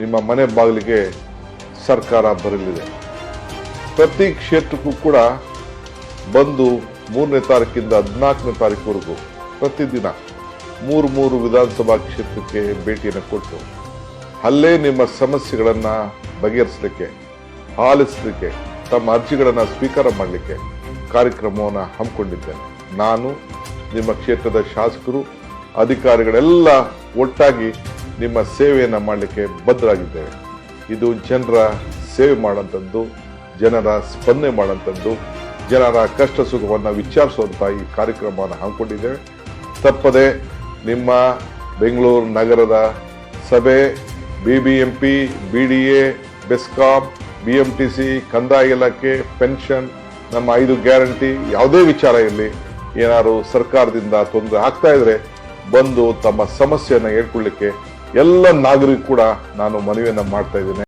ನಿಮ್ಮ ಮನೆ ಬಾಗಿಲಿಗೆ ಸರ್ಕಾರ ಬರಲಿದೆ. ಪ್ರತಿ ಕ್ಷೇತ್ರಕ್ಕೂ ಕೂಡ ಬಂದು ಮೂರನೇ ತಾರೀಕಿಂದ ಹದಿನಾಲ್ಕನೇ ತಾರೀಕುವರೆಗೂ ಪ್ರತಿದಿನ ಮೂರು ಮೂರು ವಿಧಾನಸಭಾ ಕ್ಷೇತ್ರಕ್ಕೆ ಭೇಟಿಯನ್ನು ಕೊಟ್ಟು ಅಲ್ಲೇ ನಿಮ್ಮ ಸಮಸ್ಯೆಗಳನ್ನು ಬಗೆಹರಿಸಲಿಕ್ಕೆ, ಆಲಿಸಲಿಕ್ಕೆ, ತಮ್ಮ ಅರ್ಜಿಗಳನ್ನು ಸ್ವೀಕಾರ ಮಾಡಲಿಕ್ಕೆ ಕಾರ್ಯಕ್ರಮವನ್ನು ಹಮ್ಮಿಕೊಂಡಿದ್ದೇನೆ. ನಾನು, ನಿಮ್ಮ ಕ್ಷೇತ್ರದ ಶಾಸಕರು, ಅಧಿಕಾರಿಗಳೆಲ್ಲ ಒಟ್ಟಾಗಿ ನಿಮ್ಮ ಸೇವೆಯನ್ನು ಮಾಡಲಿಕ್ಕೆ ಬದ್ಧರಾಗಿದ್ದೇವೆ. ಇದು ಜನರ ಸೇವೆ ಮಾಡೋಂಥದ್ದು ಜನರ ಸ್ಪಂದನೆ ಮಾಡೋಂಥದ್ದು ಜನರ ಕಷ್ಟ ಸುಖವನ್ನು ವಿಚಾರಿಸುವಂಥ ಈ ಕಾರ್ಯಕ್ರಮವನ್ನು ಹಮ್ಮಿಕೊಂಡಿದ್ದೇವೆ. ತಪ್ಪದೆ ನಿಮ್ಮ ಬೆಂಗಳೂರು ನಗರದ ಸಭೆ B B M P B D A BESCOM B M T C ಕಂದಾಯ ಇಲಾಖೆ, ಪೆನ್ಷನ್, ನಮ್ಮ ಐದು ಗ್ಯಾರಂಟಿ, ಯಾವುದೇ ವಿಚಾರ ಇರಲಿ, ಏನಾದರೂ ಸರ್ಕಾರದಿಂದ ತೊಂದರೆ ಆಗ್ತಾ ಇದ್ರೆ ಬಂದು ತಮ್ಮ ಸಮಸ್ಯೆಯನ್ನು ಹೇಳ್ಕೊಳ್ಳಿಕ್ಕೆ ಎಲ್ಲ ನಾಗರಿಕ ಕೂಡ ನಾನು ಮನವಿಯನ್ನ ಮಾಡ್ತಾ ಇದ್ದೇನೆ.